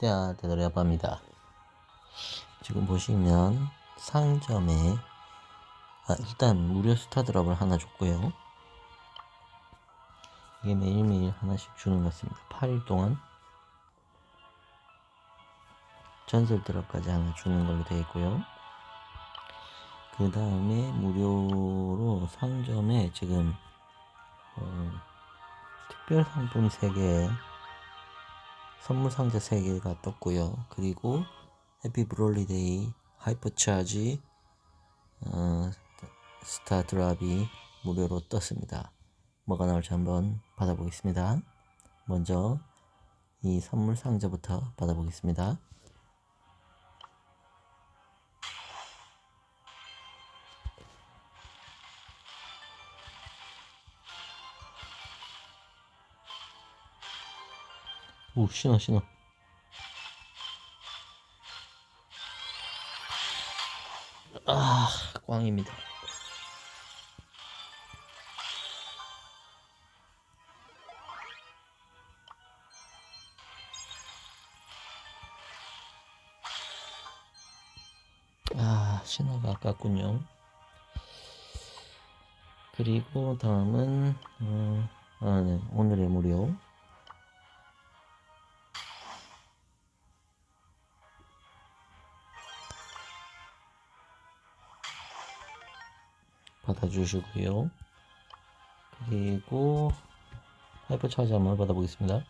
때야 되더라고 합니다. 지금 보시면 상점에 아, 일단 무료 스타드랍을 하나 줬고요. 이게 매일매일 하나씩 주는 것 같습니다. 8일 동안 전설 드랍까지 하나 주는 걸로 되어 있고요. 그 다음에 무료로 상점에 지금 어, 특별 상품 3개 선물 상자 3개가 떴고요. 그리고 해피 브롤리데이 하이퍼차지 어, 스타 드랍이 무료로 떴습니다. 뭐가 나올지 한번 받아보겠습니다. 먼저 이 선물 상자부터 받아보겠습니다. 오 신어 신어. 아 꽝입니다. 아 신어가 아깝군요. 그리고 다음은 어, 아, 네. 오늘의 무료 받아주시고요. 그리고 하이퍼 차지 한번 받아보겠습니다.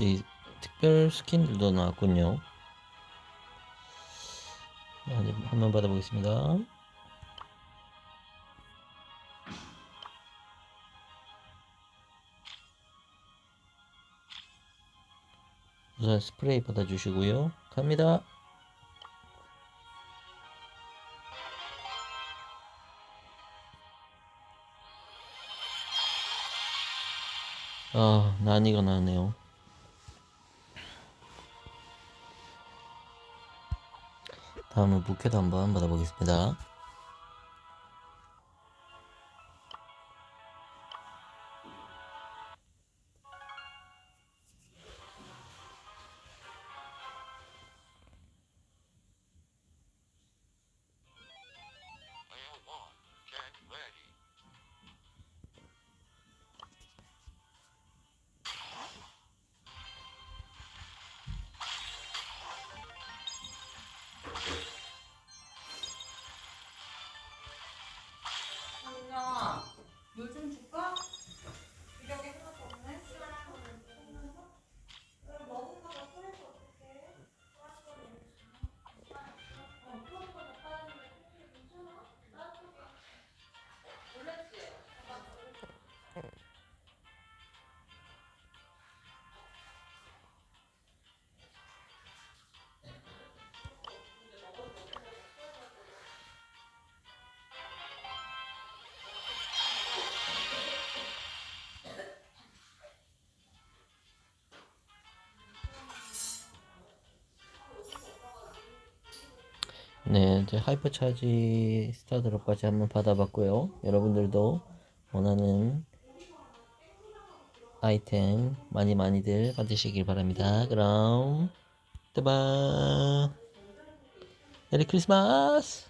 이 특별 스킨들도 나왔군요. 한번 받아보겠습니다. 우선 스프레이 받아주시고요. 갑니다. 아, 난이가 나네요. 다음은 부캐도 한번 받아보겠습니다. 물 네, 이제 하이퍼 차지 스타드롭까지 한번 받아봤고요. 여러분들도 원하는 아이템 많이 많이들 받으시길 바랍니다. 그럼, 뜨바! 메리 크리스마스!